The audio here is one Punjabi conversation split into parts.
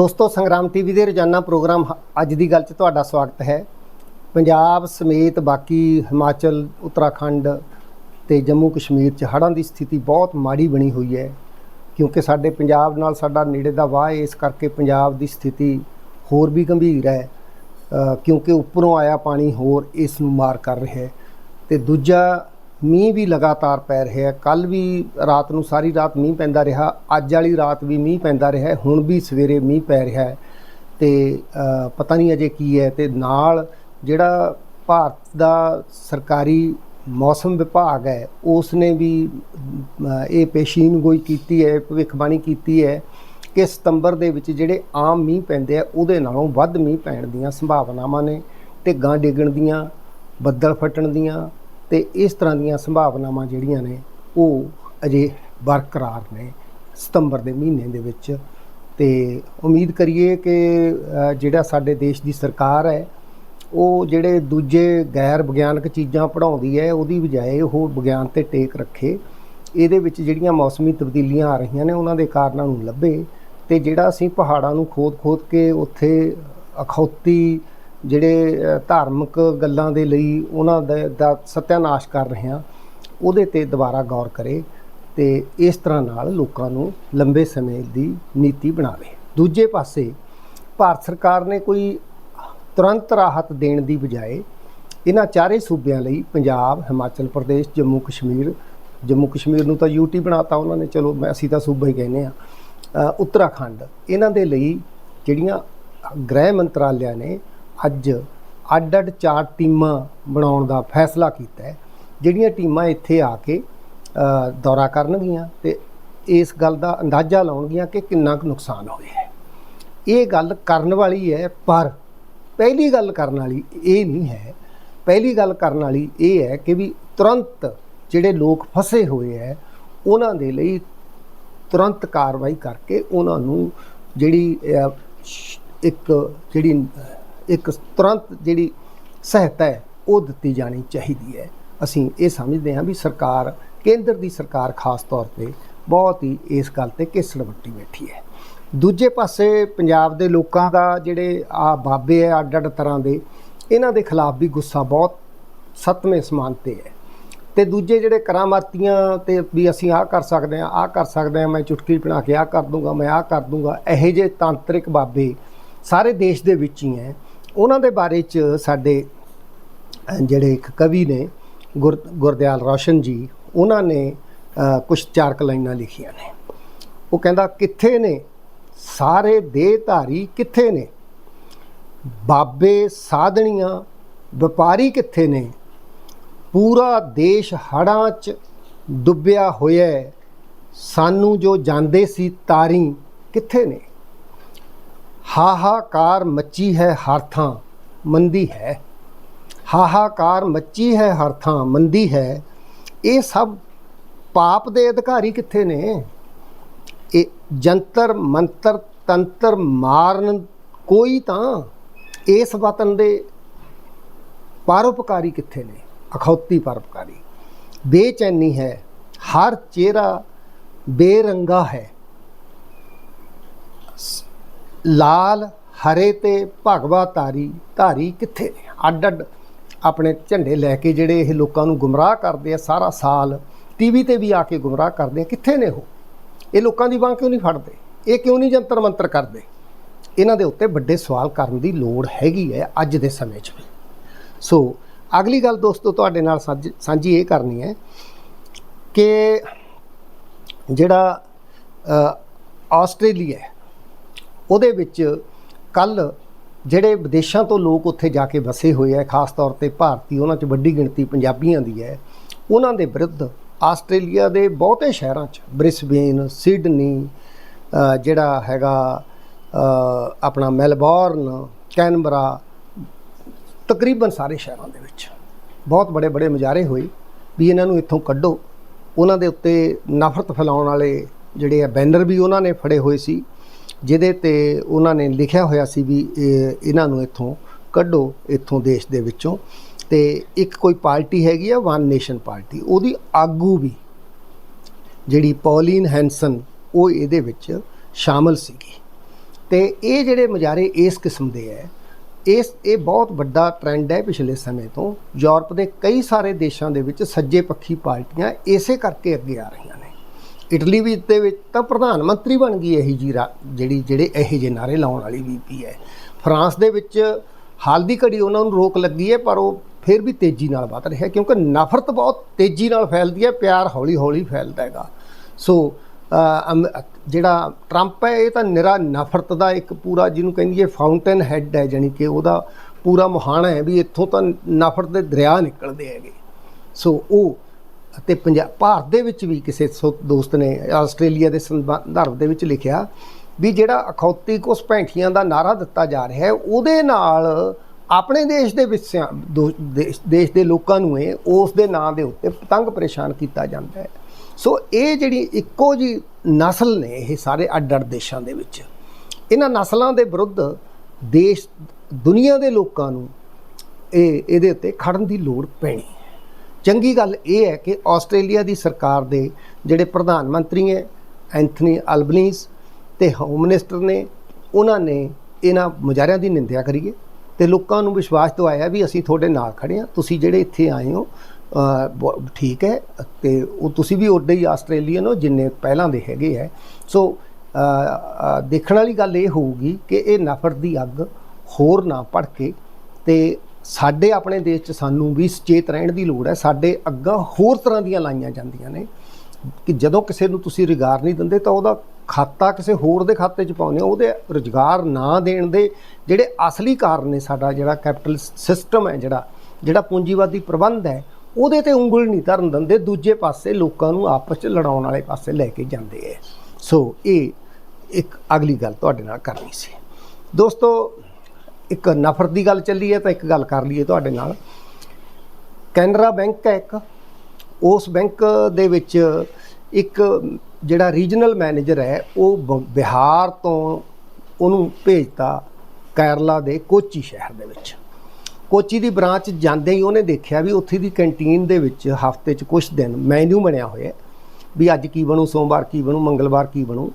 ਦੋਸਤੋ, ਸੰਗਰਾਮ ਟੀਵੀ ਦੇ ਰੋਜ਼ਾਨਾ ਪ੍ਰੋਗਰਾਮ ਅੱਜ ਦੀ ਗੱਲ 'ਚ ਤੁਹਾਡਾ ਸਵਾਗਤ ਹੈ। ਪੰਜਾਬ ਸਮੇਤ ਬਾਕੀ ਹਿਮਾਚਲ, ਉੱਤਰਾਖੰਡ ਤੇ ਜੰਮੂ ਕਸ਼ਮੀਰ 'ਚ ਹੜ੍ਹਾਂ ਦੀ ਸਥਿਤੀ ਬਹੁਤ ਮਾੜੀ ਬਣੀ ਹੋਈ ਹੈ। ਕਿਉਂਕਿ ਸਾਡੇ ਪੰਜਾਬ ਨਾਲ ਸਾਡਾ ਨੇੜੇ ਦਾ ਵਾਹ ਇਸ ਕਰਕੇ ਪੰਜਾਬ ਦੀ ਸਥਿਤੀ ਹੋਰ ਵੀ ਗੰਭੀਰ ਹੈ। ਕਿਉਂਕਿ ਉੱਪਰੋਂ ਆਇਆ ਪਾਣੀ ਹੋਰ ਇਸ ਨੂੰ ਮਾਰ ਕਰ ਰਿਹਾ ਹੈ। ਤੇ ਦੂਜਾ ਮੀਂਹ ਵੀ ਲਗਾਤਾਰ ਪੈ ਰਿਹਾ ਹੈ। ਕੱਲ ਵੀ ਰਾਤ ਨੂੰ ਸਾਰੀ ਰਾਤ ਮੀਂਹ ਪੈਂਦਾ ਰਿਹਾ। ਅੱਜ ਵਾਲੀ ਰਾਤ ਵੀ ਮੀਂਹ ਪੈਂਦਾ ਰਿਹਾ ਹੁਣ ਵੀ ਸਵੇਰੇ ਮੀਂਹ ਪੈ ਰਿਹਾ ਹੈ। ਤੇ ਪਤਾ ਨਹੀਂ ਅਜੇ ਕੀ ਹੈ। ਤੇ ਨਾਲ ਜਿਹੜਾ ਭਾਰਤ ਦਾ ਸਰਕਾਰੀ ਮੌਸਮ ਵਿਭਾਗ ਹੈ ਉਸ ਨੇ ਵੀ ਇਹ ਪੇਸ਼ੀਨ ਗੋਈ ਕੀਤੀ ਹੈ, ਭਵਿੱਖਬਾਣੀ ਕੀਤੀ ਹੈ ਕਿ ਸਤੰਬਰ ਦੇ ਵਿੱਚ ਜਿਹੜੇ ਆਮ ਮੀਂਹ ਪੈਂਦੇ ਆ, ਉਹਦੇ ਨਾਲੋਂ ਵੱਧ ਮੀਂਹ ਪੈਣ ਦੀਆਂ ਸੰਭਾਵਨਾਵਾਂ ਨੇ। ਢਿੱਗਾਂ ਗਾਂ ਡਿੱਗਣ ਦੀਆਂ, ਬੱਦਲ ਫਟਣ ਦੀਆਂ ਤੇ ਇਸ ਤਰ੍ਹਾਂ ਦੀਆਂ ਸੰਭਾਵਨਾਵਾਂ ਜਿਹੜੀਆਂ ਨੇ, ਉਹ ਅਜੇ ਬਰਕਰਾਰ ਨੇ ਸਤੰਬਰ ਦੇ ਮਹੀਨੇ ਦੇ ਵਿੱਚ। ਤੇ ਉਮੀਦ ਕਰੀਏ ਕਿ ਜਿਹੜਾ ਸਾਡੇ ਦੇਸ਼ ਦੀ ਸਰਕਾਰ ਹੈ, ਉਹ ਜਿਹੜੇ ਦੂਜੇ ਗੈਰ ਵਿਗਿਆਨਕ ਚੀਜ਼ਾਂ ਪੜ੍ਹਾਉਂਦੀ ਹੈ, ਉਹਦੀ ਬਜਾਏ ਉਹ ਵਿਗਿਆਨ ਤੇ ਟੇਕ ਰੱਖੇ। ਇਹਦੇ ਵਿੱਚ ਜਿਹੜੀਆਂ ਮੌਸਮੀ ਤਬਦੀਲੀਆਂ ਆ ਰਹੀਆਂ ਨੇ, ਉਹਨਾਂ ਦੇ ਕਾਰਨਾਂ ਨੂੰ ਲੱਭੇ ਤੇ ਜਿਹੜਾ ਅਸੀਂ ਪਹਾੜਾਂ ਨੂੰ ਖੋਦ-ਖੋਦ ਕੇ ਉੱਥੇ ਅਖੌਤੀ ਜਿਹੜੇ ਧਾਰਮਿਕ ਗੱਲਾਂ ਦੇ ਲਈ ਉਹਨਾਂ ਦਾ ਦਾ ਸਤਿਆਨਾਸ਼ ਕਰ ਰਹੇ ਹਾਂ, ਉਹਦੇ ਤੇ ਦੁਬਾਰਾ ਗੌਰ ਕਰੇ ਤੇ ਇਸ ਤਰ੍ਹਾਂ ਨਾਲ ਲੋਕਾਂ ਨੂੰ ਲੰਬੇ ਸਮੇਂ ਦੀ ਨੀਤੀ ਬਣਾਵੇ। ਦੂਜੇ ਪਾਸੇ, ਭਾਰਤ ਸਰਕਾਰ ਨੇ ਕੋਈ ਤੁਰੰਤ ਰਾਹਤ ਦੇਣ ਦੀ ਬਜਾਏ ਇਹਨਾਂ ਚਾਰੇ ਸੂਬਿਆਂ ਲਈ ਪੰਜਾਬ, ਹਿਮਾਚਲ ਪ੍ਰਦੇਸ਼, ਜੰਮੂ ਕਸ਼ਮੀਰ ਜੰਮੂ ਕਸ਼ਮੀਰ ਨੂੰ ਤਾਂ ਯੂਟੀ ਬਣਾਤਾ ਉਹਨਾਂ ਨੇ, ਚਲੋ ਮੈਂ ਅਸੀਂ ਤਾਂ ਸੂਬਾ ਹੀ ਕਹਿੰਦੇ ਆ ਉੱਤਰਾਖੰਡ, ਇਹਨਾਂ ਦੇ ਲਈ ਜਿਹੜੀਆਂ ਗ੍ਰਹਿ ਮੰਤਰਾਲਿਆਂ ਨੇ ਅੱਜ ਅੱਡ-ਅੱਡ ਚਾਰ ਟੀਮਾਂ ਬਣਾਉਣ ਦਾ ਫੈਸਲਾ ਕੀਤਾ ਹੈ। ਜਿਹੜੀਆਂ ਟੀਮਾਂ ਇੱਥੇ ਆ ਕੇ ਦੌਰਾ ਕਰਨਗੀਆਂ ਤੇ ਇਸ ਗੱਲ ਦਾ ਅੰਦਾਜ਼ਾ ਲਾਉਣਗੀਆਂ ਕਿ ਕਿੰਨਾ ਕੁ ਨੁਕਸਾਨ ਹੋਇਆ ਹੈ। ਇਹ ਗੱਲ ਕਰਨ ਵਾਲੀ ਹੈ, ਪਰ ਪਹਿਲੀ ਗੱਲ ਕਰਨ ਵਾਲੀ ਇਹ ਨਹੀਂ ਹੈ। ਪਹਿਲੀ ਗੱਲ ਕਰਨ ਵਾਲੀ ਇਹ ਹੈ ਕਿ ਵੀ ਤੁਰੰਤ ਜਿਹੜੇ ਲੋਕ ਫਸੇ ਹੋਏ ਹੈ, ਉਹਨਾਂ ਦੇ ਲਈ ਤੁਰੰਤ ਕਾਰਵਾਈ ਕਰਕੇ ਉਹਨਾਂ ਨੂੰ ਜਿਹੜੀ ਇੱਕ ਜਿਹੜੀ ਇੱਕ ਤੁਰੰਤ ਜਿਹੜੀ ਸਹਾਇਤਾ ਹੈ, ਉਹ ਦਿੱਤੀ ਜਾਣੀ ਚਾਹੀਦੀ ਹੈ। ਅਸੀਂ ਇਹ ਸਮਝਦੇ ਹਾਂ ਵੀ ਸਰਕਾਰ, ਕੇਂਦਰ ਦੀ ਸਰਕਾਰ ਖਾਸ ਤੌਰ ਤੇ ਬਹੁਤ ਹੀ ਇਸ ਗੱਲ ਤੇ ਘਿਸੜ ਵੱਟੀ ਬੈਠੀ ਹੈ। ਦੂਜੇ ਪਾਸੇ ਪੰਜਾਬ ਦੇ ਲੋਕਾਂ ਦਾ ਜਿਹੜੇ ਆ ਬਾਬੇ ਆ ਅੱਡ ਅੱਡ ਤਰ੍ਹਾਂ ਦੇ, ਇਹਨਾਂ ਦੇ ਖਿਲਾਫ ਵੀ ਗੁੱਸਾ ਬਹੁਤ ਸੱਤਵੇਂ ਸਮਾਨ ਤੇ ਹੈ। ਤੇ ਦੂਜੇ ਜਿਹੜੇ ਕਰਾਮਾਤੀਆਂ ਤੇ ਵੀ ਅਸੀਂ ਆਹ ਕਰ ਸਕਦੇ ਹਾਂ, ਆਹ ਕਰ ਸਕਦੇ ਹਾਂ, ਮੈਂ ਚੁਟਕੀ ਬਣਾ ਕੇ ਆਹ ਕਰ ਦੂੰਗਾ, ਮੈਂ ਆਹ ਕਰ ਦੂੰਗਾ, ਇਹੋ ਜਿਹੇ ਤਾਂਤਰਿਕ ਬਾਬੇ ਸਾਰੇ ਦੇਸ਼ ਦੇ ਵਿੱਚ ਹੀ ਹੈ। ਉਹਨਾਂ ਦੇ ਬਾਰੇ ਚ ਸਾਡੇ ਜਿਹੜੇ ਇੱਕ ਕਵੀ ਨੇ, ਗੁਰ, ਗੁਰਦਿਆਲ ਰੌਸ਼ਨ ਜੀ, ਉਹਨਾਂ ਨੇ ਕੁਝ ਚਾਰ ਲਾਈਨਾਂ ਲਿਖੀਆਂ ਨੇ। ਉਹ ਕਹਿੰਦਾ, ਕਿੱਥੇ ਨੇ? ਸਾਰੇ ਦੇਹਧਾਰੀ ਕਿੱਥੇ ਨੇ? ਬਾਬੇ ਸਾਧਣੀਆਂ, ਵਪਾਰੀ ਕਿੱਥੇ ਨੇ? ਪੂਰਾ ਦੇਸ਼ ਹੜਾਂ 'ਚ ਡੁੱਬਿਆ ਹੋਇਆ ਸਾਨੂੰ ਜੋ ਜਾਂਦੇ ਸੀ ਤਾਰੀ ਕਿੱਥੇ ਨੇ? ਹਾਹਾਕਾਰ ਮੱਚੀ ਹੈ ਹਰ ਥਾਂ, ਮੰਦੀ ਹੈ। ਹਾਹਾਕਾਰ ਮੱਚੀ ਹੈ ਹਰ ਥਾਂ, ਮੰਦੀ ਹੈ। ਇਹ ਸਭ ਪਾਪ ਦੇ ਅਧਿਕਾਰੀ ਕਿੱਥੇ ਨੇ? ਇਹ ਜੰਤਰ, ਮੰਤਰ, ਤੰਤਰ ਮਾਰਨ ਕੋਈ ਤਾਂ ਇਸ ਵਤਨ ਦੇ ਪਰਉਪਕਾਰੀ ਕਿੱਥੇ ਨੇ? ਅਖੌਤੀ ਪਰਉਪਕਾਰੀ। ਬੇਚੈਨੀ ਹੈ, ਹਰ ਚਿਹਰਾ ਬੇਰੰਗਾ ਹੈ। ਲਾਲ, ਹਰੇ ਤੇ ਭਗਵਾ ਤਾਰੀ ਧਾਰੀ ਕਿੱਥੇ ਨੇ? ਅੱਡ ਅੱਡ ਆਪਣੇ ਝੰਡੇ ਲੈ ਕੇ ਜਿਹੜੇ ਇਹ ਲੋਕਾਂ ਨੂੰ ਗੁੰਮਰਾਹ ਕਰਦੇ ਆ ਸਾਰਾ ਸਾਲ ਟੀਵੀ ਤੇ ਵੀ ਆ ਕੇ ਗੁੰਮਰਾਹ ਕਰਦੇ ਆ, ਕਿੱਥੇ ਨੇ ਉਹ? ਇਹ ਲੋਕਾਂ ਦੀ ਬਾਂਹ ਕਿਉਂ ਨਹੀਂ ਫੜਦੇ? ਇਹ ਕਿਉਂ ਨਹੀਂ ਜੰਤਰ ਮੰਤਰ ਕਰਦੇ? ਇਹਨਾਂ ਦੇ ਉੱਤੇ ਵੱਡੇ ਸਵਾਲ ਕਰਨ ਦੀ ਲੋੜ ਹੈਗੀ ਹੈ ਅੱਜ ਦੇ ਸਮੇਂ 'ਚ ਵੀ। ਸੋ, ਅਗਲੀ ਗੱਲ ਦੋਸਤੋ ਤੁਹਾਡੇ ਨਾਲ ਸਾਂਝ- ਸਾਂਝੀ ਇਹ ਕਰਨੀ ਹੈ ਕਿ ਜਿਹੜਾ ਆਸਟ੍ਰੇਲੀਆ ਉਹਦੇ ਵਿੱਚ ਕੱਲ ਜਿਹੜੇ ਵਿਦੇਸ਼ਾਂ ਤੋਂ ਲੋਕ ਉੱਥੇ ਜਾ ਕੇ ਵਸੇ ਹੋਏ ਆ, ਖਾਸ ਤੌਰ ਤੇ ਭਾਰਤੀ, ਉਹਨਾਂ 'ਚ ਵੱਡੀ ਗਿਣਤੀ ਪੰਜਾਬੀਆਂ ਦੀ ਹੈ, ਉਹਨਾਂ ਦੇ ਵਿਰੁੱਧ ਆਸਟ੍ਰੇਲੀਆ ਦੇ ਬਹੁਤੇ ਸ਼ਹਿਰਾਂ 'ਚ, ਬ੍ਰਿਸਬੇਨ, ਸਿਡਨੀ ਜਿਹੜਾ ਹੈਗਾ ਆਪਣਾ ਮੈਲਬੌਰਨ, ਕੈਨਬਰਾ, ਤਕਰੀਬਨ ਸਾਰੇ ਸ਼ਹਿਰਾਂ ਦੇ ਵਿੱਚ। ਬਹੁਤ ਬੜੇ ਬੜੇ ਮੁਜ਼ਾਹਰੇ ਹੋਏ ਵੀ ਇਹਨਾਂ ਨੂੰ ਇੱਥੋਂ ਕੱਢੋ। ਉਹਨਾਂ ਦੇ ਉੱਤੇ ਨਫ਼ਰਤ ਫੈਲਾਉਣ ਵਾਲੇ ਜਿਹੜੇ ਆ ਬੈਨਰ ਵੀ ਉਹਨਾਂ ਨੇ ਫੜੇ ਹੋਏ ਸੀ। ਜਿਹਦੇ ਤੇ ਉਹਨਾਂ ਨੇ ਲਿਖਿਆ ਹੋਇਆ ਸੀ ਵੀ ਇਹਨਾਂ ਨੂੰ ਇੱਥੋਂ ਕੱਢੋ, ਇੱਥੋਂ ਦੇਸ਼ ਦੇ ਵਿੱਚੋਂ। ਤੇ ਇੱਕ ਕੋਈ ਪਾਰਟੀ ਹੈਗੀ ਆ ਵਨ ਨੇਸ਼ਨ ਪਾਰਟੀ। ਉਹਦੀ ਆਗੂ ਵੀ ਜਿਹੜੀ ਪੌਲੀਨ ਹੈਂਸਨ ਉਹ ਇਹਦੇ ਵਿੱਚ ਸ਼ਾਮਲ ਸੀਗੀ। ਤੇ ਇਹ ਜਿਹੜੇ ਮੁਜ਼ਾਹਰੇ ਇਸ ਕਿਸਮ ਦੇ ਹੈ ਇਸ, ਇਹ ਬਹੁਤ ਵੱਡਾ ਟ੍ਰੈਂਡ ਹੈ ਪਿਛਲੇ ਸਮੇਂ ਤੋਂ। ਯੂਰਪ ਦੇ ਕਈ ਸਾਰੇ ਦੇਸ਼ਾਂ ਦੇ ਵਿੱਚ ਸੱਜੇ ਪੱਖੀ ਪਾਰਟੀਆਂ ਇਸੇ ਕਰਕੇ ਅੱਗੇ ਆ ਰਹੀਆਂ। ਇਟਲੀ ਵੀ ਦੇ ਵਿੱਚ ਤਾਂ ਪ੍ਰਧਾਨ ਮੰਤਰੀ ਬਣ ਗਈ ਇਹੀ ਜੀ ਰਾ- ਜਿਹੜੀ, ਜਿਹੜੇ ਇਹੋ ਜਿਹੇ ਨਾਰੇ ਲਾਉਣ ਵਾਲੀ ਵੀਪੀ ਹੈ। ਫਰਾਂਸ ਦੇ ਵਿੱਚ ਹਾਲ ਦੀ ਘੜੀ ਉਹਨਾਂ ਨੂੰ ਰੋਕ ਲੱਗੀ ਹੈ, ਪਰ ਉਹ ਫਿਰ ਵੀ ਤੇਜ਼ੀ ਨਾਲ ਵੱਧ ਰਿਹਾ ਕਿਉਂਕਿ ਨਫ਼ਰਤ ਬਹੁਤ ਤੇਜ਼ੀ ਨਾਲ ਫੈਲਦੀ ਹੈ, ਪਿਆਰ ਹੌਲੀ ਹੌਲੀ ਫੈਲਦਾ ਹੈਗਾ। ਸੋ ਅਮ- ਜਿਹੜਾ ਟਰੰਪ ਹੈ, ਇਹ ਤਾਂ ਨਿਰਾ ਨਫ਼ਰਤ ਦਾ ਇੱਕ ਪੂਰਾ ਜਿਹਨੂੰ ਕਹਿੰਦੀ ਹੈ ਫਾਊਂਟੇਨ ਹੈੱਡ ਹੈ, ਜਾਣੀ ਕਿ ਉਹਦਾ ਪੂਰਾ ਮੁਹਾਣਾ ਹੈ ਵੀ ਇੱਥੋਂ ਤਾਂ ਨਫ਼ਰਤ ਦੇ ਦਰਿਆ ਨਿਕਲਦੇ ਹੈਗੇ। ਸੋ ਉਹ ਅਤੇ ਪੰਜਾਬ ਭਾਰਤ ਦੇ ਵਿੱਚ ਵੀ ਕਿਸੇ ਸੋ- ਦੋਸਤ ਨੇ ਆਸਟ੍ਰੇਲੀਆ ਦੇ ਸੰਦਰਭ ਦੇ ਵਿੱਚ ਲਿਖਿਆ ਵੀ ਜਿਹੜਾ ਅਖੌਤੀ ਕੁਸ ਭੈਂਠੀਆਂ ਦਾ ਨਾਰਾ ਦਿੱਤਾ ਜਾ ਰਿਹਾ ਹੈ, ਉਹਦੇ ਨਾਲ ਆਪਣੇ ਦੇਸ਼ ਦੇ ਵਿੱਚ ਦੋ- ਦੇਸ਼ ਦੇਸ਼ ਦੇ ਲੋਕਾਂ ਨੂੰ ਇਹ, ਉਸ ਦੇ ਨਾਂ ਦੇ ਉੱਤੇ ਪਤੰਗ ਪਰੇਸ਼ਾਨ ਕੀਤਾ ਜਾਂਦਾ ਹੈ। ਸੋ ਇਹ ਜਿਹੜੀ ਇੱਕੋ ਜੀ ਨਸਲ ਨੇ ਇਹ ਸਾਰੇ ਅੱਡ ਅੱਡ ਦੇਸ਼ਾਂ ਦੇ ਵਿੱਚ, ਇਹਨਾਂ ਨਸਲਾਂ ਦੇ ਵਿਰੁੱਧ ਦੇਸ਼, ਦੁਨੀਆ ਦੇ ਲੋਕਾਂ ਨੂੰ ਇਹ, ਇਹਦੇ ਉੱਤੇ ਖੜਨ ਦੀ ਲੋੜ ਪੈਣੀ। ਹੈ ਚੰਗੀ ਗੱਲ ਇਹ ਹੈ ਕਿ ਆਸਟ੍ਰੇਲੀਆ ਦੀ ਸਰਕਾਰ ਦੇ ਜਿਹੜੇ ਪ੍ਰਧਾਨ ਮੰਤਰੀ ਹੈ ਐਂਥਨੀ ਅਲਬਨੀਸ ਤੇ ਹੋਮ ਮਿਨਿਸਟਰ ਨੇ ਉਹਨਾਂ ਨੇ ਇਹਨਾਂ ਮੁਜ਼ਾਹਰਿਆਂ ਦੀ ਨਿੰਦਿਆ ਕਰੀਏ ਤੇ ਲੋਕਾਂ ਨੂੰ ਵਿਸ਼ਵਾਸ ਦਿਵਾਇਆ ਵੀ ਅਸੀਂ ਤੁਹਾਡੇ ਨਾਲ ਖੜੇ ਹਾਂ ਤੁਸੀਂ ਜਿਹੜੇ ਇੱਥੇ ਆਏ ਹੋ ਅਹ, ਠੀਕ ਹੈ ਤੇ ਉਹ ਤੁਸੀਂ ਵੀ ਉੱਡੇ ਹੀ ਆਸਟ੍ਰੇਲੀਅਨ ਹੋ ਜਿੰਨੇ ਪਹਿਲਾਂ ਦੇ ਹੈਗੇ ਹੈ। ਸੋ ਦੇਖਣ ਵਾਲੀ ਗੱਲ ਇਹ ਹੋਊਗੀ ਕਿ ਇਹ ਨਫ਼ਰਤ ਦੀ ਅੱਗ ਹੋਰ ਨਾ ਭੜਕੇ ਤੇ ਸਾਡੇ ਆਪਣੇ ਦੇਸ਼ 'ਚ ਸਾਨੂੰ ਵੀ ਸੁਚੇਤ ਰਹਿਣ ਦੀ ਲੋੜ ਹੈ। ਸਾਡੇ ਅੱਗਾਂ ਹੋਰ ਤਰ੍ਹਾਂ ਦੀਆਂ ਲਾਈਆਂ ਜਾਂਦੀਆਂ ਨੇ ਕਿ ਜਦੋਂ ਕਿਸੇ ਨੂੰ ਤੁਸੀਂ ਰੁਜ਼ਗਾਰ ਨਹੀਂ ਦਿੰਦੇ ਤਾਂ ਉਹਦਾ ਖਾਤਾ ਕਿਸੇ ਹੋਰ ਦੇ ਖਾਤੇ 'ਚ ਪਾਉਂਦੇ ਹੋ। ਉਹਦੇ ਰੁਜ਼ਗਾਰ ਨਾ ਦੇਣ ਦੇ ਜਿਹੜੇ ਅਸਲੀ ਕਾਰਨ ਨੇ ਸਾਡਾ ਜਿਹੜਾ ਕੈਪੀਟਲ ਸਿਸਟਮ ਹੈ ਜਿਹੜਾ ਜਿਹੜਾ ਪੂੰਜੀਵਾਦੀ ਪ੍ਰਬੰਧ ਹੈ, ਉਹਦੇ ਤੇ ਉਂਗਲ ਨਹੀਂ ਧਰਨ ਦਿੰਦੇ। ਦੂਜੇ ਪਾਸੇ ਲੋਕਾਂ ਨੂੰ ਆਪਸ 'ਚ ਲੜਾਉਣ ਵਾਲੇ ਪਾਸੇ ਲੈ ਕੇ ਜਾਂਦੇ ਹੈ ਸੋ ਇਹ ਇੱਕ ਅਗਲੀ ਗੱਲ ਤੁਹਾਡੇ ਨਾਲ ਕਰਨੀ ਸੀ। ਦੋਸਤੋ ਇੱਕ ਨਫ਼ਰਤ ਦੀ ਗੱਲ ਚੱਲੀ ਹੈ ਤਾਂ ਇੱਕ ਗੱਲ ਕਰ ਲਈਏ ਤੁਹਾਡੇ ਨਾਲ। ਕੈਨਰਾ ਬੈਂਕ ਹੈ ਇੱਕ। ਉਸ ਬੈਂਕ ਦੇ ਵਿੱਚ ਇੱਕ ਜਿਹੜਾ ਰੀਜਨਲ ਮੈਨੇਜਰ ਹੈ, ਉਹ ਬ- ਬਿਹਾਰ ਤੋਂ ਉਹਨੂੰ ਭੇਜਤਾ ਕੇਰਲਾ ਦੇ ਕੋਚੀ ਸ਼ਹਿਰ ਦੇ ਵਿੱਚ। ਕੋਚੀ ਦੀ ਬ੍ਰਾਂਚ ਜਾਂਦੇ ਹੀ ਉਹਨੇ ਦੇਖਿਆ ਵੀ ਉੱਥੇ ਦੀ ਕੈਂਟੀਨ ਦੇ ਵਿੱਚ ਹਫ਼ਤੇ 'ਚ ਕੁਝ ਦਿਨ ਮੈਨੂ ਬਣਿਆ ਹੋਇਆ ਵੀ ਅੱਜ ਕੀ ਬਣੂ, ਸੋਮਵਾਰ ਕੀ ਬਣੂ, ਮੰਗਲਵਾਰ ਕੀ ਬਣੂ।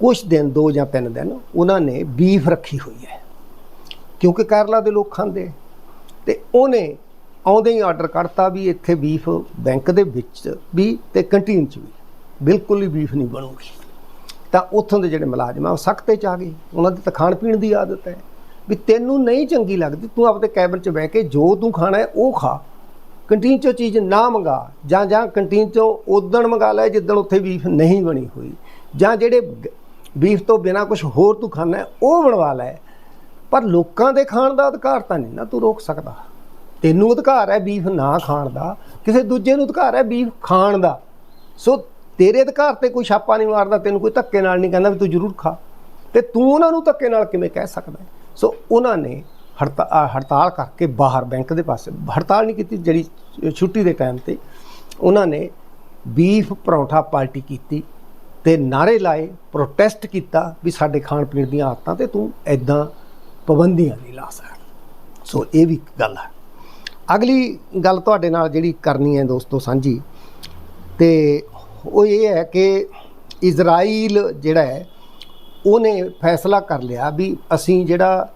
ਕੁਝ ਦਿਨ, ਦੋ ਜਾਂ ਤਿੰਨ ਦਿਨ ਉਹਨਾਂ ਨੇ ਬੀਫ ਰੱਖੀ ਹੋਈ ਹੈ। ਕਿਉਂਕਿ ਕੇਰਲਾ ਦੇ ਲੋਕ ਖਾਂਦੇ ਹੈ। ਤੇ ਉਹਨੇ ਆਉਂਦੇ ਹੀ ਆਰਡਰ ਕਰਤਾ ਵੀ ਇੱਥੇ ਬੀਫ ਬੈਂਕ ਦੇ ਵਿੱਚ ਵੀ ਤੇ ਕੰਟੀਨ 'ਚ ਵੀ। ਬਿਲਕੁਲ ਹੀ ਬੀਫ ਨਹੀਂ ਬਣੂਗੀ। ਤਾਂ ਉੱਥੋਂ ਦੇ ਜਿਹੜੇ ਮੁਲਾਜ਼ਮ ਆ, ਉਹ ਸਖਤੇ ਚ ਆ ਗਏ। ਉਹਨਾਂ ਦੀ ਤਾਂ ਖਾਣ ਪੀਣ ਦੀ ਆਦਤ ਹੈ। ਵੀ ਤੈਨੂੰ ਨਹੀਂ ਚੰਗੀ ਲੱਗਦੀ, ਤੂੰ ਆਪਣੇ ਕੈਬਨ 'ਚ ਬਹਿ ਕੇ ਜੋ ਤੂੰ ਖਾਣਾ ਹੈ, ਉਹ ਖਾ। ਕੰਟੀਨ 'ਚੋਂ ਚੀਜ਼ ਨਾ ਮੰਗਾ, ਜਾਂ ਜਾਂ ਕੰਟੀਨ 'ਚੋਂ ਉਦਣ ਮੰਗਾ ਲੈ ਜਿੱਦਣ ਉੱਥੇ ਬੀਫ ਨਹੀਂ ਬਣੀ ਹੋਈ। ਜਾਂ ਜਿਹੜੇ ਬੀਫ ਤੋਂ ਬਿਨਾ ਕੁਝ ਹੋਰ ਤੂੰ ਖਾਣਾ ਹੈ, ਉਹ ਬਣਵਾ ਲੈ। ਪਰ ਲੋਕਾਂ ਦੇ ਖਾਣ ਦਾ ਅਧਿਕਾਰ ਤਾਂ ਨਹੀਂ ਨਾ ਤੂੰ ਰੋਕ ਸਕਦਾ। ਤੈਨੂੰ ਅਧਿਕਾਰ ਹੈ ਬੀਫ ਨਾ ਖਾਣ ਦਾ, ਕਿਸੇ ਦੂਜੇ ਨੂੰ ਅਧਿਕਾਰ ਹੈ ਬੀਫ ਖਾਣ ਦਾ। ਸੋ ਤੇਰੇ ਅਧਿਕਾਰ ਤੇ ਕੋਈ ਛਾਪਾ ਨਹੀਂ ਮਾਰਦਾ, ਤੈਨੂੰ ਕੋਈ ਧੱਕੇ ਨਾਲ ਨਹੀਂ ਕਹਿੰਦਾ ਵੀ ਤੂੰ ਜ਼ਰੂਰ ਖਾ। ਤੇ ਤੂੰ ਉਹਨਾਂ ਨੂੰ ਧੱਕੇ ਨਾਲ ਕਿਵੇਂ ਕਹਿ ਸਕਦਾ ਸੋ ਉਹਨਾਂ ਨੇ ਹੜਤਾ- ਹੜਤਾਲ ਕਰਕੇ ਬਾਹਰ ਬੈਂਕ ਦੇ ਪਾਸੇ, ਹੜਤਾਲ ਨਹੀਂ ਕੀਤੀ, ਜਿਹੜੀ ਛੁੱਟੀ ਦੇ ਟਾਈਮ ਤੇ ਉਹਨਾਂ ਨੇ ਬੀਫ ਪਰੌਂਠਾ ਪਾਰਟੀ ਕੀਤੀ ਤੇ ਨਾਰੇ ਲਾਏ, ਪ੍ਰੋਟੈਸਟ ਕੀਤਾ ਵੀ ਸਾਡੇ ਖਾਣ ਪੀਣ ਦੀਆਂ ਆਦਤਾਂ ਤੇ ਤੂੰ ਐਦਾਂ ਪਾਬੰਦੀਆਂ ਨਹੀਂ ਲਾ ਸਕਦਾ। ਸੋ ਇਹ ਵੀ ਇੱਕ ਗੱਲ ਹੈ। ਅਗਲੀ ਗੱਲ ਤੁਹਾਡੇ ਨਾਲ ਜਿਹੜੀ ਕਰਨੀ ਹੈ ਦੋਸਤੋ ਸਾਂਝੀ, ਤੇ ਉਹ ਇਹ ਹੈ ਕਿ ਇਜ਼ਰਾਈਲ ਜਿਹੜਾ ਹੈ, ਉਹਨੇ ਫੈਸਲਾ ਕਰ ਲਿਆ ਵੀ ਅਸੀਂ ਜਿਹੜਾ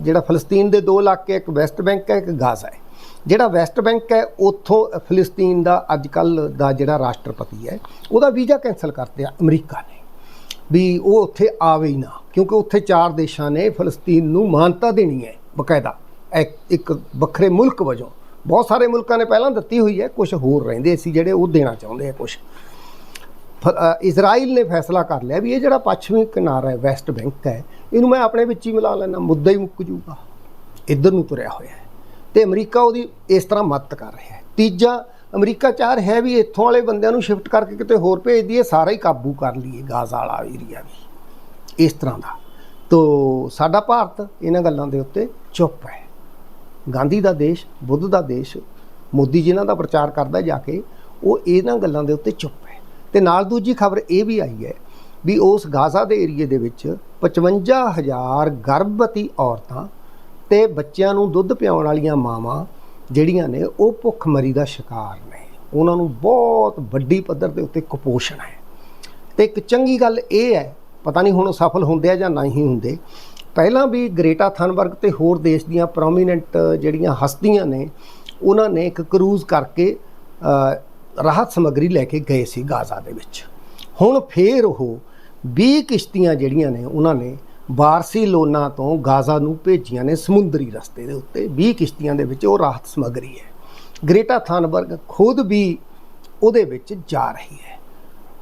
ਜਿਹੜਾ ਫਲਸਤੀਨ ਦੇ ਦੋ ਇਲਾਕੇ ਇੱਕ ਵੈਸਟ ਬੈਂਕ ਹੈ, ਇੱਕ ਗਾਜ਼ਾ ਹੈ। ਜਿਹੜਾ ਵੈਸਟ ਬੈਂਕ ਹੈ, ਉੱਥੋਂ ਫਲਸਤੀਨ ਦਾ ਅੱਜ ਕੱਲ ਦਾ ਜਿਹੜਾ ਰਾਸ਼ਟਰਪਤੀ ਹੈ, ਉਹਦਾ ਵੀਜ਼ਾ ਕੈਨਸਲ ਕਰ ਆ ਅਮਰੀਕਾ ਨੇ। ਵੀ ਉਹ ਉੱਥੇ ਆਵੇ ਹੀ ਨਾ। ਕਿਉਂਕਿ ਉੱਥੇ ਚਾਰ ਦੇਸ਼ਾਂ ਨੇ ਫਲਸਤੀਨ ਨੂੰ ਮਾਨਤਾ ਦੇਣੀ ਹੈ ਬਕਾਇਦਾ। ਇੱਕ- ਵੱਖਰੇ ਮੁਲਕ ਵਜੋਂ। ਬਹੁਤ ਸਾਰੇ ਮੁਲਕਾਂ ਨੇ ਪਹਿਲਾਂ ਦਿੱਤੀ ਹੋਈ ਹੈ ਕੁਝ ਹੋਰ ਰਹਿੰਦੇ ਸੀ ਜਿਹੜੇ ਉਹ ਦੇਣਾ ਚਾਹੁੰਦੇ ਆ ਕੁਝ ਇਜ਼ਰਾਈਲ ਨੇ ਫੈਸਲਾ ਕਰ ਲਿਆ ਵੀ ਇਹ ਜਿਹੜਾ ਪੱਛਮੀ ਕਿਨਾਰਾ ਹੈ, ਵੈਸਟ ਬੈਂਕ ਹੈ, ਇਹਨੂੰ ਮੈਂ ਆਪਣੇ ਵਿੱਚ ਹੀ ਮਿਲਾ ਲੈਣਾ ਮੁੱਦਾ ਹੀ ਮੁੱਕ ਜੂਗਾ। ਇੱਧਰ ਨੂੰ ਤੁਰਿਆ ਹੋਇਆ ਹੈ। ਤੇ ਅਮਰੀਕਾ ਉਹਦੀ ਇਸ ਤਰ੍ਹਾਂ ਮਦਦ ਕਰ ਰਿਹਾ ਹੈ। ਤੀਜਾ, ਅਮਰੀਕਾ ਚਾਹ ਰਿਹਾ ਵੀ ਇੱਥੋਂ ਵਾਲੇ ਬੰਦਿਆਂ ਨੂੰ ਸ਼ਿਫਟ ਕਰਕੇ ਕਿਤੇ ਹੋਰ ਭੇਜ ਦਈਏ, ਸਾਰਾ ਹੀ ਕਾਬੂ ਕਰ ਲਈਏ ਗਾਜ਼ਾ ਵਾਲਾ ਏਰੀਆ ਵੀ। ਇਸ ਤਰ੍ਹਾਂ ਦਾ। ਤੋ ਸਾਡਾ ਭਾਰਤ ਇਹਨਾਂ ਗੱਲਾਂ ਦੇ ਉੱਤੇ ਚੁੱਪ ਹੈ। ਗਾਂਧੀ ਦਾ ਦੇਸ਼, ਬੁੱਧ ਦਾ ਦੇਸ਼, ਮੋਦੀ ਜਿਨ੍ਹਾਂ ਦਾ ਪ੍ਰਚਾਰ ਕਰਦਾ ਜਾ ਕੇ ਉਹ ਇਹਨਾਂ ਗੱਲਾਂ ਦੇ ਉੱਤੇ ਚੁੱਪ ਹੈ। ਤੇ ਨਾਲ ਦੂਜੀ ਖਬਰ ਇਹ ਵੀ ਆਈ ਹੈ ਵੀ ਉਸ ਗਾਜ਼ਾ ਦੇ ਏਰੀਏ ਦੇ ਵਿੱਚ 55000 ਗਰਭਵਤੀ ਔਰਤਾਂ ਤੇ ਬੱਚਿਆਂ ਨੂੰ ਦੁੱਧ ਪਿਆਉਣ ਵਾਲੀਆਂ ਮਾਵਾਂ ਜਿਹੜੀਆਂ ਨੇ ਉਹ ਭੁੱਖਮਰੀ ਦਾ ਸ਼ਿਕਾਰ ਨੇ। ਉਹਨਾਂ ਨੂੰ ਬਹੁਤ ਵੱਡੀ ਪੱਧਰ ਦੇ ਉੱਤੇ ਕੁਪੋਸ਼ਣ ਹੈ। ਤੇ ਇੱਕ ਚੰਗੀ ਗੱਲ ਇਹ ਹੈ ਪਤਾ ਨਹੀਂ ਹੁਣ ਉਹ ਸਫਲ ਹੁੰਦੇ ਆ ਜਾਂ ਨਹੀਂ ਹੁੰਦੇ। ਪਹਿਲਾਂ ਵੀ ਗ੍ਰੇਟਾ ਥਨਬਰਗ ਤੇ ਹੋਰ ਦੇਸ਼ ਦੀਆਂ ਪ੍ਰੋਮੀਨੈਂਟ ਜਿਹੜੀਆਂ ਹਸਤੀਆਂ ਨੇ, ਉਹਨਾਂ ਨੇ ਇੱਕ ਕਰੂਜ਼ ਕਰਕੇ ਰਾਹਤ ਸਮੱਗਰੀ ਲੈ ਕੇ ਗਏ ਸੀ ਗਾਜ਼ਾ ਦੇ ਵਿੱਚ। ਹੁਣ ਫੇਰ ਉਹ 20 ਕਿਸ਼ਤੀਆਂ ਜਿਹੜੀਆਂ ਨੇ, ਉਹਨਾਂ ਨੇ ਬਾਰਸੀਲੋਨਾ ਤੋਂ ਗਾਜ਼ਾ ਨੂੰ ਭੇਜੀਆਂ ਨੇ ਸਮੁੰਦਰੀ ਰਸਤੇ ਦੇ ਉੱਤੇ। 20 ਕਿਸ਼ਤੀਆਂ ਦੇ ਵਿੱਚ ਉਹ ਰਾਹਤ ਸਮੱਗਰੀ ਹੈ। ਗ੍ਰੇਟਾ ਥਾਨਬਰਗ ਖੁਦ ਵੀ ਉਹਦੇ ਵਿੱਚ ਜਾ ਰਹੀ ਹੈ।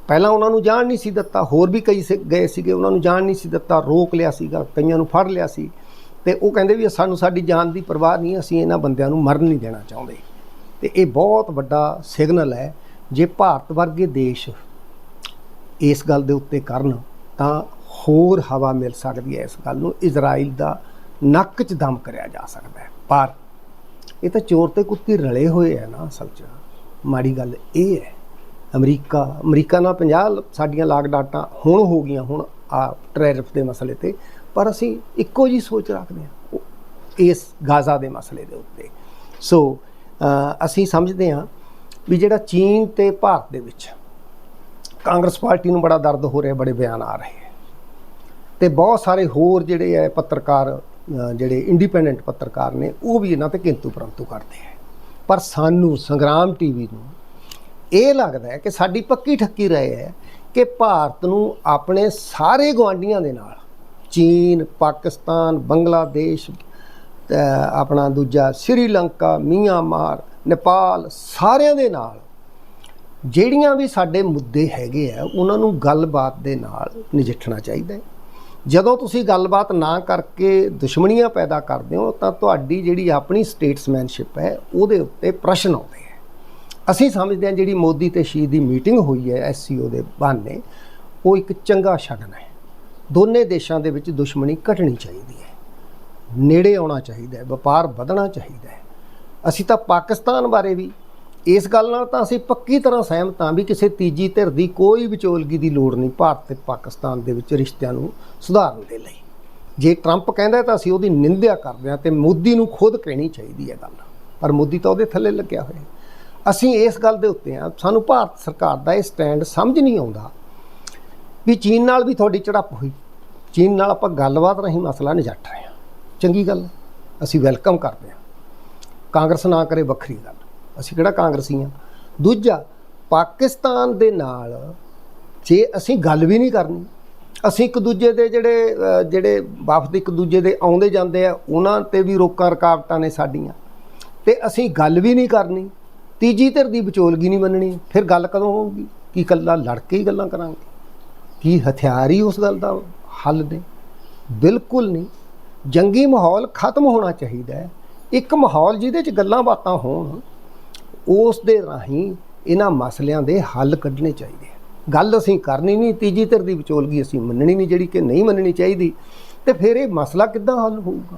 ਪਹਿਲਾਂ ਉਹਨਾਂ ਨੂੰ ਜਾਣ ਨਹੀਂ ਸੀ ਦਿੱਤਾ, ਹੋਰ ਵੀ ਕਈ ਸੇ- ਗਏ ਸੀਗੇ, ਉਹਨਾਂ ਨੂੰ ਜਾਣ ਨਹੀਂ ਸੀ ਦਿੱਤਾ, ਰੋਕ ਲਿਆ ਸੀਗਾ, ਕਈਆਂ ਨੂੰ ਫੜ ਲਿਆ ਸੀ। ਤੇ ਉਹ ਕਹਿੰਦੇ ਵੀ ਸਾਨੂੰ ਸਾਡੀ ਜਾਨ ਦੀ ਪਰਵਾਹ ਨਹੀਂ, ਅਸੀਂ ਇਹਨਾਂ ਬੰਦਿਆਂ ਨੂੰ ਮਰਨ ਨਹੀਂ ਦੇਣਾ ਚਾਹੁੰਦੇ। ਤੇ ਇਹ ਬਹੁਤ ਵੱਡਾ ਸਿਗਨਲ ਹੈ, ਜੇ ਭਾਰਤ ਵਰਗੇ ਦੇਸ਼ ਇਸ ਗੱਲ ਦੇ ਉੱਤੇ ਕਰਨ, ਤਾਂ ਹੋਰ ਹਵਾ ਮਿਲ ਸਕਦੀ ਹੈ ਇਸ ਗੱਲ ਨੂੰ। ਇਜ਼ਰਾਈਲ ਦਾ ਨੱਕ 'ਚ ਦਮ ਕਰਿਆ ਜਾ ਸਕਦਾ ਹੈ। ਪਰ ਇਹ ਤਾਂ ਚੋਰ ਤੇ ਕੁੱਤੀ ਰਲੇ ਹੋਏ ਆ ਨਾ ਅਸਲ 'ਚ। ਮਾੜੀ ਗੱਲ ਇਹ ਹੈ ਅਮਰੀਕਾ ਅਮਰੀਕਾ ਨਾਲ 50 ਸਾਡੀਆਂ ਲਾਗ ਡਾਟਾਂ ਹੁਣ ਹੋ ਗਈਆਂ, ਹੁਣ ਆ ਟੈਰਿਫ ਦੇ ਮਸਲੇ ਤੇ। ਪਰ ਅਸੀਂ ਇੱਕੋ ਜੀ ਸੋਚ ਰੱਖਦੇ ਹਾਂ ਇਸ ਗਾਜ਼ਾ ਦੇ ਮਸਲੇ ਦੇ ਉੱਤੇ। ਸੋ ਅਸੀਂ ਸਮਝਦੇ ਹਾਂ ਵੀ ਜਿਹੜਾ ਚੀਨ ਤੇ ਭਾਰਤ ਦੇ ਵਿੱਚ ਕਾਂਗਰਸ ਪਾਰਟੀ ਨੂੰ ਬੜਾ ਦਰਦ ਹੋ ਰਿਹਾ, ਬੜੇ ਬਿਆਨ ਆ ਰਹੇ ਹੈ। ਤੇ ਬਹੁਤ ਸਾਰੇ ਹੋਰ ਜਿਹੜੇ ਹੈ ਪੱਤਰਕਾਰ ਜਿਹੜੇ ਇੰਡੀਪੈਂਡੈਂਟ ਪੱਤਰਕਾਰ ਨੇ, ਉਹ ਵੀ ਇਹਨਾਂ ਤੇ ਕਿੰਤੂ ਪਰੰਤੂ ਕਰਦੇ ਹੈ। ਪਰ ਸਾਨੂੰ ਸੰਗਰਾਮ ਟੀਵੀ ਨੂੰ ਇਹ ਲੱਗਦਾ ਕਿ ਸਾਡੀ ਪੱਕੀ ਠੱਕੀ ਰਹੇ ਹੈ ਕਿ ਭਾਰਤ ਨੂੰ ਆਪਣੇ ਸਾਰੇ ਗਵਾਂਢੀਆਂ ਦੇ ਨਾਲ, ਚੀਨ, ਪਾਕਿਸਤਾਨ, ਬੰਗਲਾਦੇਸ਼ ਆਪਣਾ ਦੂਜਾ ਸ੍ਰੀਲੰਕਾ, ਮੀਆਂਮਾਰ, ਨੇਪਾਲ, ਸਾਰਿਆਂ ਦੇ ਨਾਲ, ਜਿਹੜੀਆਂ ਵੀ ਸਾਡੇ ਮੁੱਦੇ ਹੈਗੇ ਆ, ਉਹਨਾਂ ਨੂੰ ਗੱਲਬਾਤ ਦੇ ਨਾਲ ਨਜਿੱਠਣਾ ਚਾਹੀਦਾ ਹੈ। ਜਦੋਂ ਤੁਸੀਂ ਗੱਲਬਾਤ ਨਾ ਕਰਕੇ ਦੁਸ਼ਮਣੀਆਂ ਪੈਦਾ ਕਰਦੇ ਹੋ, ਤਾਂ ਤੁਹਾਡੀ ਜਿਹੜੀ ਆਪਣੀ ਸਟੇਟਸਮੈਨਸ਼ਿਪ ਹੈ, ਉਹਦੇ ਉੱਤੇ ਪ੍ਰਸ਼ਨ ਆਉਂਦੇ ਅਸੀਂ ਸਮਝਦੇ ਹਾਂ ਜਿਹੜੀ ਮੋਦੀ ਤੇ ਸ਼ੀ ਦੀ ਮੀਟਿੰਗ ਹੋਈ ਹੈ ਐਸਸੀਓ ਦੇ ਬਹਾਨੇ, ਉਹ ਇੱਕ ਚੰਗਾ ਸ਼ਗਨ ਹੈ। ਦੋਨੇ ਦੇਸ਼ਾਂ ਦੇ ਵਿੱਚ ਦੁਸ਼ਮਣੀ ਘਟਣੀ ਚਾਹੀਦੀ ਹੈ। ਨੇੜੇ ਆਉਣਾ ਚਾਹੀਦਾ ਹੈ, ਵਪਾਰ ਵਧਣਾ ਚਾਹੀਦਾ ਹੈ। ਅਸੀਂ ਤਾਂ ਪਾਕਿਸਤਾਨ ਬਾਰੇ ਵੀ ਇਸ ਗੱਲ ਨਾਲ ਤਾਂ ਅਸੀਂ ਪੱਕੀ ਤਰ੍ਹਾਂ ਸਹਿਮਤ ਹਾਂ ਵੀ ਕਿਸੇ ਤੀਜੀ ਧਿਰ ਦੀ ਕੋਈ ਵਿਚੋਲਗੀ ਦੀ ਲੋੜ ਨਹੀਂ ਭਾਰਤ ਤੇ ਪਾਕਿਸਤਾਨ ਦੇ ਵਿੱਚ ਰਿਸ਼ਤਿਆਂ ਨੂੰ ਸੁਧਾਰਨ ਦੇ ਲਈ। ਜੇ ਟਰੰਪ ਕਹਿੰਦਾ ਤਾਂ ਅਸੀਂ ਉਹਦੀ ਨਿੰਦਿਆ ਕਰਦੇ ਹਾਂ ਤੇ ਮੋਦੀ ਨੂੰ ਖੁਦ ਕਹਿਣੀ ਚਾਹੀਦੀ ਹੈ ਗੱਲ। ਪਰ ਮੋਦੀ ਤਾਂ ਉਹਦੇ ਥੱਲੇ ਲੱਗਿਆ ਹੋਇਆ ਅਸੀਂ ਇਸ ਗੱਲ ਦੇ ਉੱਤੇ ਆ ਸਾਨੂੰ ਭਾਰਤ ਸਰਕਾਰ ਦਾ ਇਹ ਸਟੈਂਡ ਸਮਝ ਨਹੀਂ ਆਉਂਦਾ ਵੀ ਚੀਨ ਨਾਲ ਵੀ ਤੁਹਾਡੀ ਝੜਪ ਹੋਈ। ਚੀਨ ਨਾਲ ਆਪਾਂ ਗੱਲਬਾਤ ਰਾਹੀਂ ਮਸਲਾ ਨਜਿੱਠ ਰਹੇ ਹਾਂ। ਚੰਗੀ ਗੱਲ ਹੈ। ਅਸੀਂ ਵੈਲਕਮ ਕਰਦੇ ਹਾਂ। ਕਾਂਗਰਸ ਨਾ ਕਰੇ ਵੱਖਰੀ ਗੱਲ। ਅਸੀਂ ਕਿਹੜਾ ਕਾਂਗਰਸੀ ਹਾਂ? ਦੂਜਾ, ਪਾਕਿਸਤਾਨ ਦੇ ਨਾਲ ਜੇ ਅਸੀਂ ਗੱਲ ਵੀ ਨਹੀਂ ਕਰਨੀ, ਅਸੀਂ ਇੱਕ ਦੂਜੇ ਦੇ ਜਿਹੜੇ ਜਿਹੜੇ ਵਫਦ ਇੱਕ ਦੂਜੇ ਦੇ ਆਉਂਦੇ ਜਾਂਦੇ ਆ, ਉਹਨਾਂ ਤੇ ਵੀ ਰੋਕਾਂ ਰਕਾਵਟਾਂ ਨੇ ਸਾਡੀਆਂ। ਤੇ ਅਸੀਂ ਗੱਲ ਵੀ ਨਹੀਂ ਕਰਨੀ ਤੀਜੀ ਧਿਰ ਦੀ ਵਿਚੋਲਗੀ ਨਹੀਂ ਮੰਨਣੀ। ਫਿਰ ਗੱਲ ਕਦੋਂ ਹੋਊਗੀ? ਕੀ ਇਕੱਲਾ ਲੜ ਕੇ ਹੀ ਗੱਲਾਂ ਕਰਾਂਗੇ? ਕੀ ਹਥਿਆਰ ਹੀ ਉਸ ਗੱਲ ਦਾ ਹੱਲ ਨੇ? ਬਿਲਕੁਲ ਨਹੀਂ। ਜੰਗੀ ਮਾਹੌਲ ਖਤਮ ਹੋਣਾ ਚਾਹੀਦਾ ਹੈ। ਇੱਕ ਮਾਹੌਲ ਜਿਹਦੇ 'ਚ ਗੱਲਾਂ ਬਾਤਾਂ ਹੋਣ, ਉਸ ਦੇ ਰਾਹੀਂ ਇਹਨਾਂ ਮਸਲਿਆਂ ਦੇ ਹੱਲ ਕੱਢਣੇ ਚਾਹੀਦੇ ਗੱਲ ਅਸੀਂ ਕਰਨੀ ਨਹੀਂ, ਤੀਜੀ ਧਿਰ ਦੀ ਵਿਚੋਲਗੀ ਅਸੀਂ ਮੰਨਣੀ ਨਹੀਂ, ਜਿਹੜੀ ਕਿ ਨਹੀਂ ਮੰਨਣੀ ਚਾਹੀਦੀ। ਤੇ ਫਿਰ ਇਹ ਮਸਲਾ ਕਿੱਦਾਂ ਹੱਲ ਹੋਊਗਾ?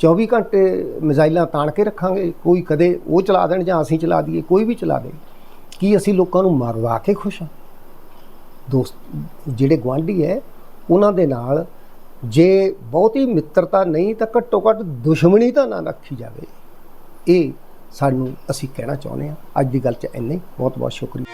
24 ਘੰਟੇ ਮਿਜ਼ਾਈਲਾਂ ਤਾਣ ਕੇ ਰੱਖਾਂਗੇ, ਕੋਈ ਕਦੇ ਉਹ ਚਲਾ ਦੇਣ ਜਾਂ ਅਸੀਂ ਚਲਾ ਦਈਏ, ਕੋਈ ਵੀ ਚਲਾ ਦੇ। ਕੀ ਅਸੀਂ ਲੋਕਾਂ ਨੂੰ ਮਰਵਾ ਕੇ ਖੁਸ਼ ਹਾਂ? ਦੋਸਤ, ਜਿਹੜੇ ਗੁਆਂਢੀ ਹੈ ਉਹਨਾਂ ਦੇ ਨਾਲ ਜੇ ਬਹੁਤੀ ਮਿੱਤਰਤਾ ਨਹੀਂ ਤਾਂ ਘੱਟੋ ਘੱਟ ਦੁਸ਼ਮਣੀ ਤਾਂ ਨਾ ਰੱਖੀ ਜਾਵੇ। ਇਹ ਸਾਨੂੰ ਅਸੀਂ ਕਹਿਣਾ ਚਾਹੁੰਦੇ ਹਾਂ। ਅੱਜ ਦੀ ਗੱਲ 'ਚ ਇੰਨੇ ਬਹੁਤ ਬਹੁਤ ਸ਼ੁਕਰੀਆ।